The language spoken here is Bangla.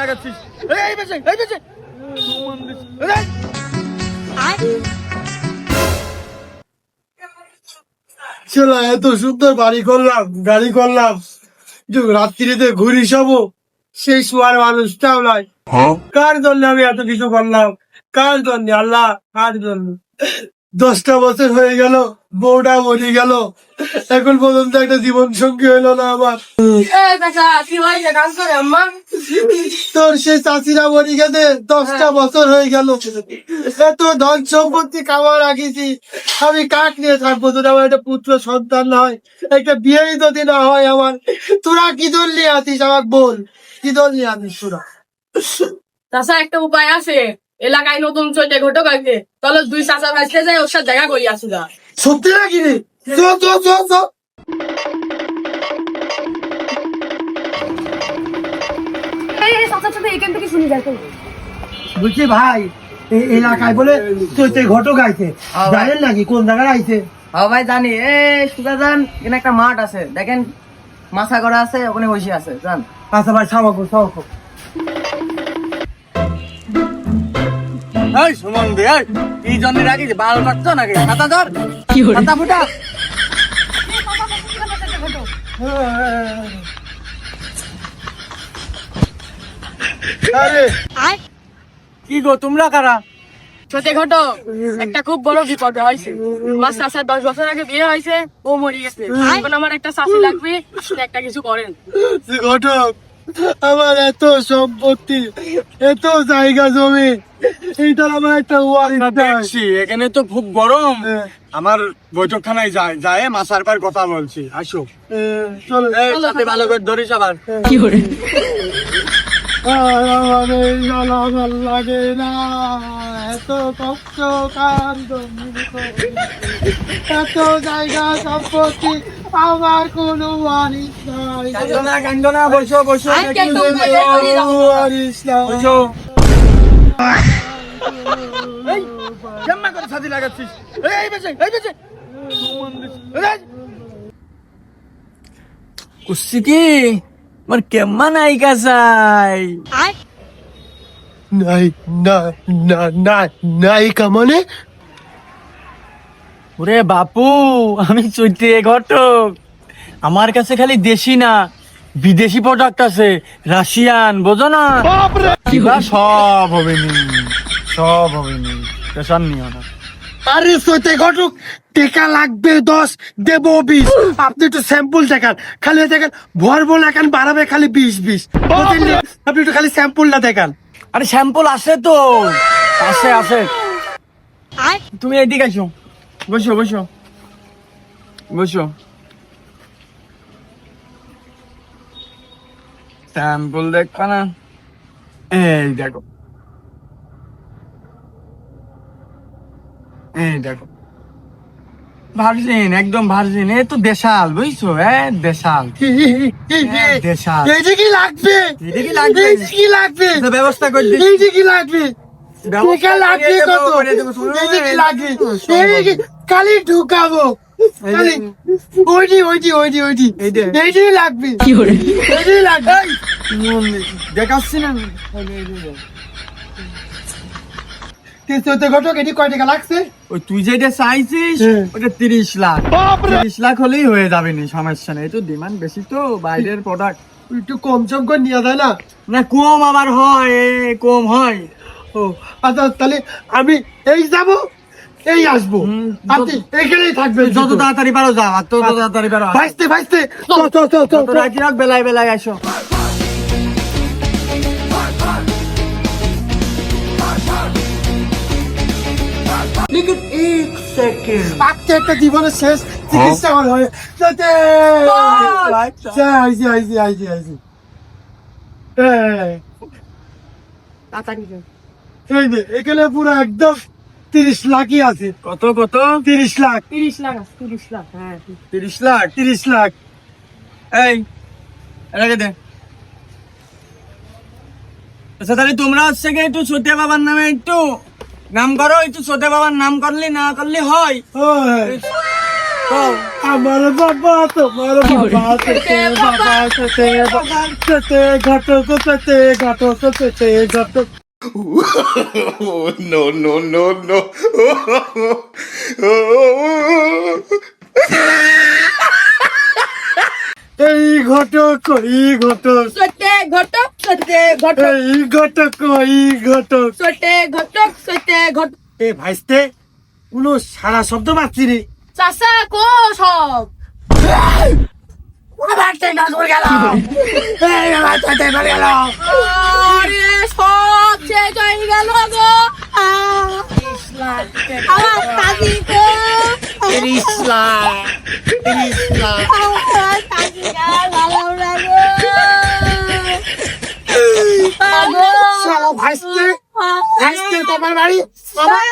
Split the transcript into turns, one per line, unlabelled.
লাগাচ্ছিস? এই, এই বেঁচে এই বেঁচে। এই!
এত সুন্দর বাড়ি করলাম গাড়ি করলাম। যে রাত্রিতে ঘুরি সব। সেই শোয়ার মানুষটাও নাই। কার জন্য আমি এত কিছু করলাম? কার জন্য? আল্লাহ কার জন্য? দশটা বছর হয়ে গেল বউটা মরে গেল। এখন পর্যন্ত একটা জীবন সঙ্গী হইল না আমার। তোর সেই চাষিরা মরে গেছে দশটা বছর হয়ে গেল। এত ধন সম্পত্তি কামা রাখিছি আমি কাক নিয়ে থাকব? তোর আমার একটা পুত্র সন্তান না হয়। একটা বিয়েই যদি না হয় আমার। তোরা কি দল নিয়ে আছিস? আমার বল। কি দল নিয়ে আছিস তোরা?
তাছাড়া একটা উপায় আছে। এলাকায় নতুন চৈতে ঘটক আছে। তাহলে দুই চাচা ভাইসে যায় ওর সাথে দেখা করি আসি যা
সত্যি নাকি রে? চ চ চ বলছি ভাই এই এলাকায় বলে চৈতে ঘটক আইছে। জানেন নাকি কোন জায়গায় আইছে?
হ্যাঁ ভাই জানি। এ সুদাজান এখানে একটা মাঠ আছে। দেখেন মাছা করা আছে ওখানে বসে আছে জান।
আচ্ছা ভাই সামাকো সামাকো
এই সুমন দে এই এই জন্য রাখিস বাল কাটছ নাকি? খাতা ধর খাতা ফুটা। কি গো তোমরা কারা?
চৈতে ঘটক একটা খুব বড় বিপদ হয়েছে। আমার চাচার দশ বছর আগে বিয়ে হয়েছে ও মরে গেছে। এখন আমার একটা চাষি লাগবে একটা কিছু করেন।
ঘটক আমার এত সম্পত্তি এত জায়গা জমি এইটা আমার একটা ওয়ারি
দেখছি এখানে তো খুব গরম। আমার বৈঠকখানায় যায় যায় মাসার পর কথা বলছি আসো।
চলো।
সাথে ভালো করে ধরিস আবার।
আমার এই জ্বালা ভালো লাগে না এত কষ্ট করি? এত জায়গা সম্পত্তি আমার কোনো ওয়ারিস নাই
কান্দনা কান্দনা বসো বসো কুস্তি কি আমার কেমন আইকা চাই
নাই না না না নায়িকা মানে
ওরে বাপু আমি চৈতে ঘটক। আমার কাছে খালি দেশি না বিদেশি প্রোডাক্ট আছে রাশিয়ান বোঝো না? কিবা সব হবে নি সব হবে নি নিও না।
আরে সইতে ঘটুক, টেকা লাগবে দশ, দেব বিশ। আপনি একটু স্যাম্পল দেখান। খালি দেখেন, ভরবো না কেন, বাড়াবে খালি বিশ বিশ? আপনি একটু খালি স্যাম্পলটা দেখান।
আরে স্যাম্পল আছে তো। আছে আছে তুমি এদিকে আসো। বসো বসো। বসো। স্যাম্পল দেখবা না। এই দেখো। এই দেখো। ভার্জিন একদম ভার্জিন। এ তো দেশাল বুঝছ? এ দেশাল।
কি লাগবে?
কি
কি
ব্যবস্থা করে
কি লাগবে? কত?
করে
কি ঢুকাবো।
এই
ওইটি ওইটি ওইটি ওইটি।
এইটা।
লাগবে। এইটাই লাগবে।
দেখাচ্ছি না।
ঘটক এটি কয় টাকা লাগছে?
ওই তুই যেটা চাইছিস
হ্যাঁ।
ওটা তিরিশ লাখ। তিরিশ লাখ হলেই হয়ে যাবে নি সমস্যা নেই। একটু ডিমান্ড বেশি তো বাইরের প্রোডাক্ট
একটু কম সম করে নিয়ে যায় না?
না কম আবার হয় কম হয়।
ও আচ্ছা তাহলে আমি এই যাব এই আসব। আপনি এখানেই থাকবেন
যত তাড়াতাড়ি পারো যাও আর তত তাড়াতাড়ি পারো।
ভাইস্তে ভাইস্তে চল চল চল চল
রাখি রাখ বেলায় বেলায় আসো।
আজকে একটা জীবনের শেষ চিকিৎসা হয় আইসি আইসি আইসি আইসি এখানে পুরো একদম তিরিশ লাখই আছে।
কত কত?
তিরিশ লাখ।
তিরিশ লাখ তিরিশ লাখ হ্যাঁ।
তিরিশ লাখ?
তিরিশ লাখ।
এই রেখে দে। আচ্ছা তাহলে তোমরা হচ্ছে কি একটু সত্যি বাবার নামে একটু নাম করো একটু সত্যি বাবার নাম করলে না করলে হয়।
ওই, আমার বাবা তোমার বাবা তোতে বাবা তোতে বাবা তোতে ঘটক তোতে ঘটক তোতে ঘটক।
No, no, no, no.
এই ঘটক এই ঘটক।
ঘটক সত্যে ঘটক।
এই ঘটক এই ঘটক।
সত্যে ঘটক সত্যে ঘটক।
এ ভাইস্তে কোনো সারা শব্দ পাচ্ছি রে
চাচা কো সব? আরে সব শেষ হয়ে গেল গো। আমার কাকি গো। আমার কাকি আর ভালো লাগো
শালা ভাইস্তে তোমার বাড়ি
আমার